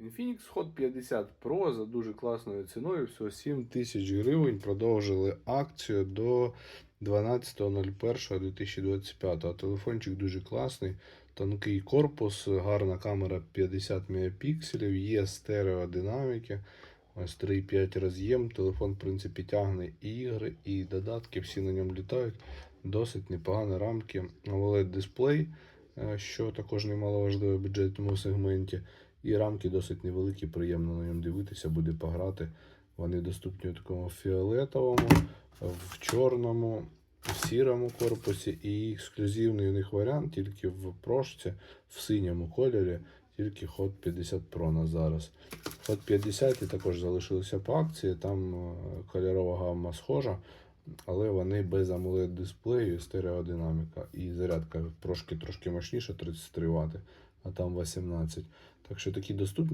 Infinix Hot 50 Pro за дуже класною ціною, всього 7 тисяч гривень. Продовжили акцію до 12.01.2025. Телефончик дуже класний, тонкий корпус, гарна камера 50 мегапікселів, є стереодинаміки. Ось 3,5 роз'єм. Телефон, в принципі, тягне і ігри, і додатки, всі на ньому літають. Досить непогані рамки. oled дисплей, що також немаловажливо в бюджетному сегменті. І рамки досить невеликі, приємно на ньому дивитися, буде пограти. Вони доступні у такому фіолетовому, в чорному, в сірому корпусі. І ексклюзивний у них варіант тільки в прошці, в синьому кольорі, тільки Hot 50 Pro на зараз. Hot 50 і також залишилися по акції. Там е, кольорова гамма схожа, але вони без AMOLED дисплею і стереодинаміка. І зарядка трошки трошки мощніша, 33 Вт, а там 18. Так що такі доступні.